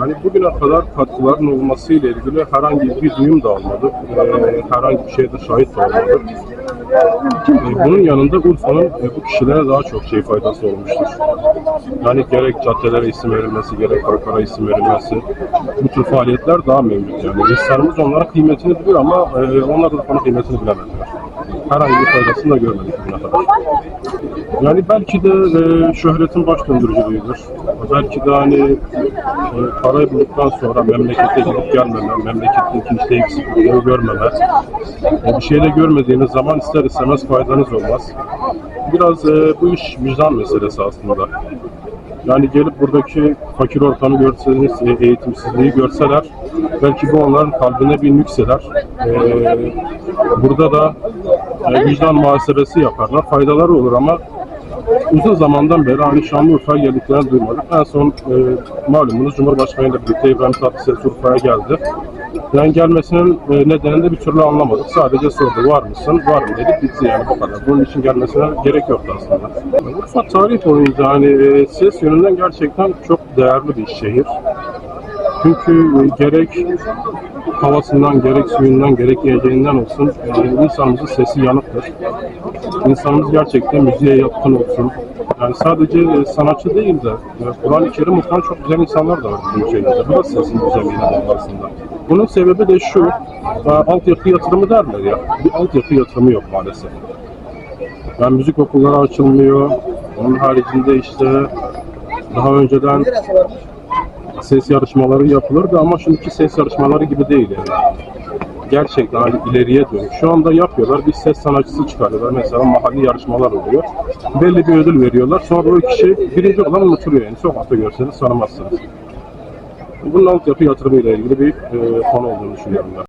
Yani bugüne kadar katkıların olması ile ilgili herhangi bir duyum da almadık. Ee, herhangi bir şeyde şahit de olmadık. Ee, bunun yanında Urfa'nın e, bu kişilere daha çok şey faydası olmuştur. Yani gerek caddelere isim verilmesi, gerek parklara isim verilmesi, bu tür faaliyetler daha mevcut yani. İnsanımız onların kıymetini biliyor ama e, onlar da Urfa'nın kıymetini bilemediler. Herhangi bir faydasını da görmedik bugüne kadar. Yani belki de e, şöhretin baş döndürücülüğüdür. Belki de hani e, parayı bulduktan sonra memlekete gidip gelmeme, memleketin kimse eksikliğini görmeme, e, bir şeyde görmediğiniz zaman ister istemez faydanız olmaz. Biraz e, bu iş vicdan meselesi aslında. Yani gelip buradaki fakir ortamı görseniz, e, eğitimsizliği görseler, belki bu onların kalbine bir nükseler. E, burada da e, vicdan muhasebesi yaparlar, faydaları olur ama uzun zamandan beri hani Şanlıurfa'ya geldiklerini duymadık. En son e, malumunuz Cumhurbaşkanı ile birlikte İbrahim Tatlıses Urfa'ya geldi. Yani gelmesinin e, nedenini de bir türlü anlamadık. Sadece sordu var mısın? Varım dedi. Bitti yani bu kadar. Bunun için gelmesine gerek yoktu aslında. Urfa tarih boyunca hani e, ses yönünden gerçekten çok değerli bir şehir. Çünkü gerek havasından, gerek suyundan, gerek yiyeceğinden olsun e, insanımızın sesi yanıktır. İnsanımız gerçekten müziğe yatkın olsun. Yani sadece e, sanatçı değil de e, Kur'an-ı Kerim okuyan çok güzel insanlar da var bizim şehrimizde. Bu da sesin güzelliğine bağlı aslında. Bunun sebebi de şu, e, altyapı yatırımı derler ya. Bir altyapı yatırımı yok maalesef. Yani müzik okulları açılmıyor. Onun haricinde işte daha önceden ses yarışmaları yapılırdı ama şimdiki ses yarışmaları gibi değil yani. Gerçekten hani ileriye dönük. Şu anda yapıyorlar. Bir ses sanatçısı çıkarıyorlar. Mesela mahalli yarışmalar oluyor. Belli bir ödül veriyorlar. Sonra o kişi birinci olan unutuluyor yani. Sokakta görseniz tanımazsınız. Bunun altyapı yatırımı ile ilgili bir e, konu olduğunu düşünüyorum ben.